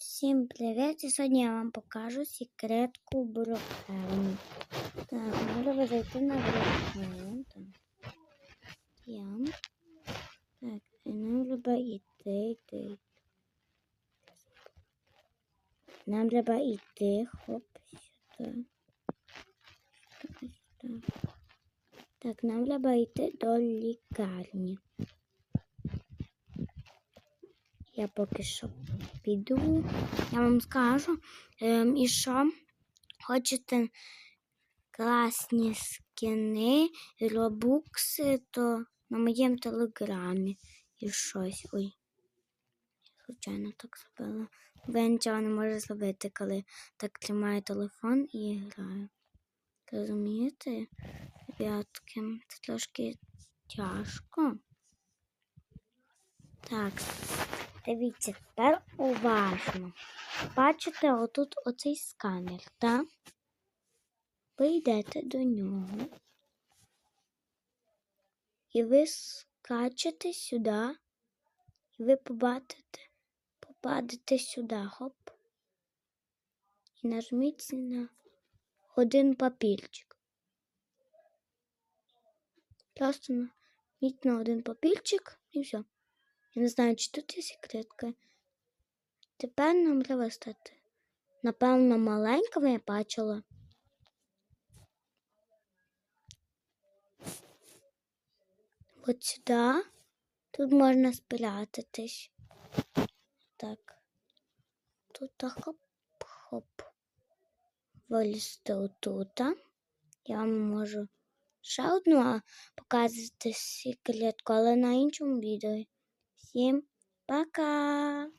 Всім привіт! І сьогодні я вам покажу секретку Брокхелму. Так, треба зайти на Брокхелм. Так. Я. Так, і нам треба йти, йти. Нам треба йти, хоп. Сюди, сюди. Так, нам треба йти до лікарні. Я поки що піду. Я вам скажу. Ем, і що? Хочете класні скини, робукси, то на моєму телеграмі і щось. Ой. Я случайно так зробила. Бо нічого не можу зробити, коли так тримаю телефон і граю. Розумієте? Ребятки, це трошки тяжко. Так, дивіться, тепер уважно. Бачите, отут оцей сканер, так? Ви йдете до нього. І ви скачете сюди, і ви побачите, попадете сюди, хоп. І нажміть на один папірчик. Просто нажміть на один папірчик і все. Я не знаю, чи тут є секретка. Тепер нам треба стати. Напевно, маленького я бачила. От сюди. Тут можна спрятатись. Так. Тут хоп-хоп. Вилізти отут. Я вам можу ще одну показати секретку, але на іншому відео. Всім пока!